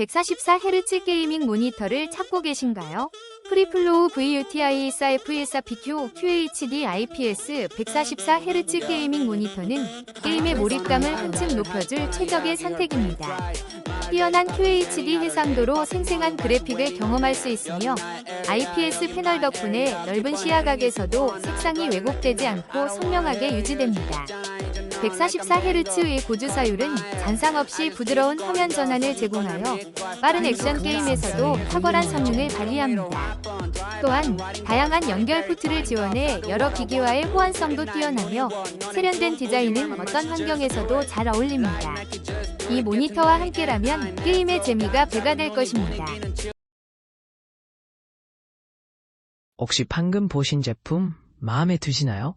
144Hz 게이밍 모니터를 찾고 계신가요? 프리플로우 VUTI 14F14PQ QHD IPS 144Hz 게이밍 모니터는 게임의 몰입감을 한층 높여줄 최적의 선택입니다. 뛰어난 QHD 해상도로 생생한 그래픽을 경험할 수 있으며 IPS 패널 덕분에 넓은 시야각에서도 색상이 왜곡되지 않고 선명하게 유지됩니다. 144Hz의 고주사율은 잔상 없이 부드러운 화면 전환을 제공하여 빠른 액션 게임에서도 탁월한 성능을 발휘합니다. 또한 다양한 연결 포트를 지원해 여러 기기와의 호환성도 뛰어나며 세련된 디자인은 어떤 환경에서도 잘 어울립니다. 이 모니터와 함께라면 게임의 재미가 배가 될 것입니다. 혹시 방금 보신 제품 마음에 드시나요?